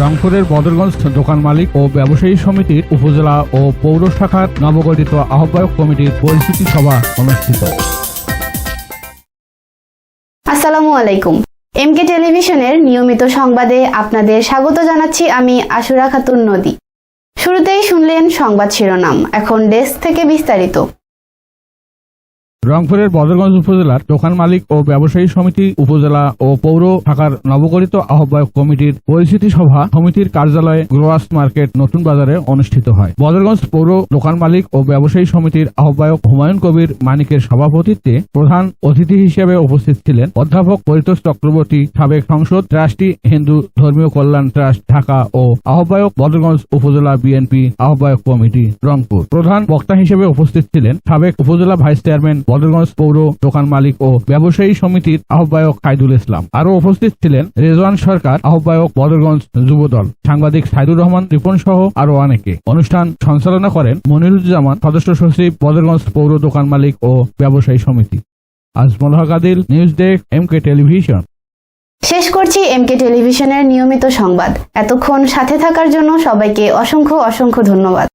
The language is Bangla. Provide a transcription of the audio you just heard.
রংপুরের বদরগঞ্জ দোকান মালিক ও ব্যবসায়ী সমিতির উপজেলা ও পৌর শাখার নবগঠিত আহ্বায়ক কমিটির পরিস্থিতি সভা অনুষ্ঠিত। আসসালামু আলাইকুম। এমকে টেলিভিশনের নিয়মিত সংবাদে আপনাদের স্বাগত জানাচ্ছি আমি আশুরা খাতুন নদী। শুরুতেই শুনলেন সংবাদ শিরোনাম, এখন ডেস্ক থেকে বিস্তারিত। রংপুরের বদরগঞ্জ উপজেলার দোকান মালিক ও ব্যবসায়ী সমিতি উপজেলা ও পৌর শাখার নবগঠিত আহ্বায়ক কমিটির পরিস্থিতি সভা সমিতির কার্যালয়ে গ্রোয়াস মার্কেট নতুন বাজারে অনুষ্ঠিত হয়। বদরগঞ্জ পৌর দোকান মালিক ও ব্যবসায়ী সমিতির আহ্বায়ক হুমায়ুন কবির মানিকের সভাপতিত্বে প্রধান অতিথি হিসেবে উপস্থিত ছিলেন অধ্যাপক পরিতোষ চক্রবর্তী, সাবেক সংসদ ট্রাস্টি হিন্দু ধর্মীয় কল্যাণ ট্রাস্ট ঢাকা ও আহ্বায়ক বদরগঞ্জ উপজেলা বিএনপি আহ্বায়ক কমিটি রংপুর। প্রধান বক্তা হিসেবে উপস্থিত ছিলেন সাবেক উপজেলা ভাইস চেয়ারম্যান বদরগঞ্জ পৌর দোকান মালিক ও ব্যবসায়ী সমিতির আহ্বায়ক খাইদুল ইসলাম। আরও উপস্থিত ছিলেন রেজওয়ান সরকার আহ্বায়ক বদরগঞ্জ যুবদল। সাংবাদিক সাইদুর রহমান রিপন সহ আরও অনেকে। অনুষ্ঠান সঞ্চালনা করেন মনিরুজ্জামান, সদস্য সচিব বদরগঞ্জ পৌর দোকান মালিক ও ব্যবসায়ী সমিতি। Ajmal Haque Adil, news desk M K television. শেষ করছি এমকে টেলিভিশনের নিয়মিত সংবাদ। এতক্ষণ সাথে থাকার জন্য সবাইকে অসংখ্য অসংখ্য ধন্যবাদ।